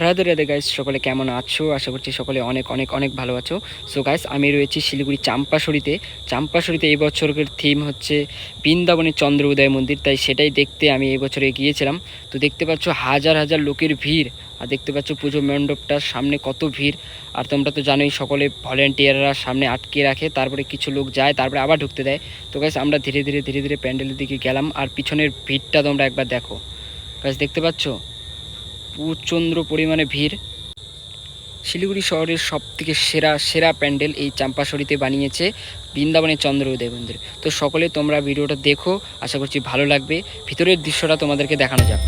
Radhe Radhe guys সকলে কেমন আছো? আশা করছি সকলে অনেক অনেক অনেক ভালো আছো। সো গাইস আমি রয়েছি শিলিগুড়ি চাম্পাশড়িতে চাম্পাশড়িতে এই বছরের থিম হচ্ছে বৃন্দাবনের চন্দ্র উদয় মন্দির, তাই সেটাই দেখতে আমি এই বছরে গিয়েছিলাম। তো দেখতে পাচ্ছ হাজার হাজার লোকের ভিড়, আর দেখতে পাচ্ছ পুজো মণ্ডপটার সামনে কত ভিড়। আর তোমরা তো জানোই, সকলে ভলেন্টিয়াররা সামনে আটকে রাখে, তারপরে কিছু লোক যায়, তারপরে আবার ঢুকতে দেয়। তো গাইস আমরা ধীরে ধীরে ধীরে ধীরে প্যান্ডেলের দিকে গেলাম, আর পিছনের ভিড়টা তোমরা একবার দেখো। গাইস দেখতে পাচ্ছ? প্রচণ্ড পরিমাণে ভিড়। শিলিগুড়ি শহরের সব থেকে সেরা সেরা প্যান্ডেল এই চাম্পাশড়িতে বানিয়েছে বৃন্দাবনের চন্দ্র উদয় মন্দির। তো সকলে তোমরা ভিডিওটা দেখো, আশা করছি ভালো লাগবে। ভিতরের দৃশ্যটা তোমাদেরকে দেখানো যাক।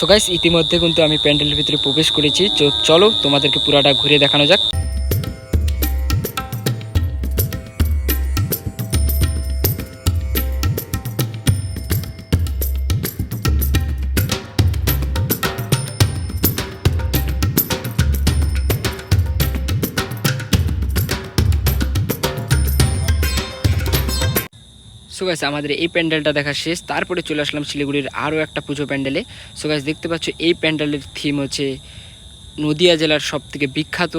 সো গাইস ইতিমধ্যে কিন্তু আমি প্যান্ডেলের ভিতরে প্রবেশ করেছি। চলো তোমাদেরকে পুরাটা ঘুরে দেখানো যাক। সো গাইস আমাদের এই প্যান্ডেলটা দেখা শেষ। তারপরে চলে আসলাম শিলিগুড়ির আরও একটা পুজো প্যান্ডেলে। সো গাইস দেখতে পাচ্ছ, এই প্যান্ডেলের থিম হচ্ছে নদিয়া জেলার সব থেকে বিখ্যাত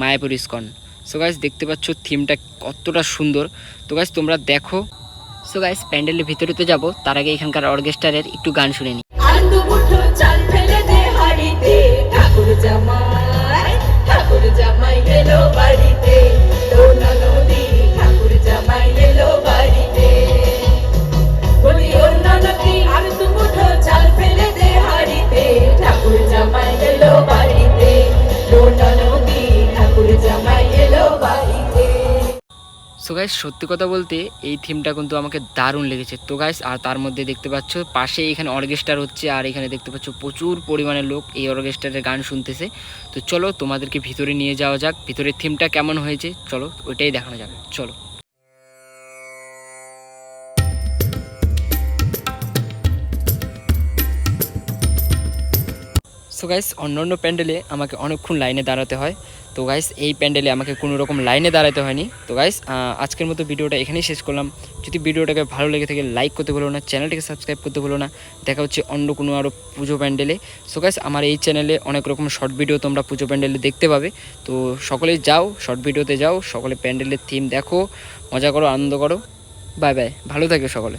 মায়াপুর ইস্কন। সো গাইস দেখতে পাচ্ছ থিমটা কতটা সুন্দর। তো গাইস তোমরা দেখো। সো গাইস প্যান্ডেলের ভিতরে তো যাব, তার আগে এখানকার অর্কেস্ট্রারের একটু গান শুনে নিই সো গাইস সত্যি কথা বলতে এই থিমটা কিন্তু আমাকে দারুণ লেগেছে। তো গাইস আর তার মধ্যে দেখতে পাচ্ছ, পাশে এখানে অর্কেস্ট্রার হচ্ছে, আর এখানে দেখতে পাচ্ছ প্রচুর পরিমাণে লোক এই অর্কেস্ট্রারের গান শুনতেছে। তো চলো তোমাদেরকে ভিতরে নিয়ে যাওয়া যাক, ভিতরের থিমটা কেমন হয়েছে, চলো ওইটাই দেখানো যাবে চলো। সো গাইস অন্য অন্য প্যান্ডেলে আমাকে অনেকক্ষণ লাইনে দাঁড়াতে হয়। তো গাইস এই প্যান্ডেলে আমাকে কোনো রকম লাইনে দাঁড়াতে হয়নি। তো গাইস আজকের মতো ভিডিওটা এখানেই শেষ করলাম। যদি ভিডিওটাকে ভালো লেগে থাকে লাইক করতে বলো না, চ্যানেলটাকে সাবস্ক্রাইব করতে বলো না, দেখা হচ্ছে অন্য কোনো আরও পুজো প্যান্ডেলে। সো গাইস আমার এই চ্যানেলে অনেক রকম শর্ট ভিডিও তোমরা পুজো প্যান্ডেলে দেখতে পাবে। তো সকলে যাও শর্ট ভিডিওতে যাও, সকলে প্যান্ডেলের থিম দেখো, মজা করো, আনন্দ করো। বাই বাই ভালো থাকে সকলে।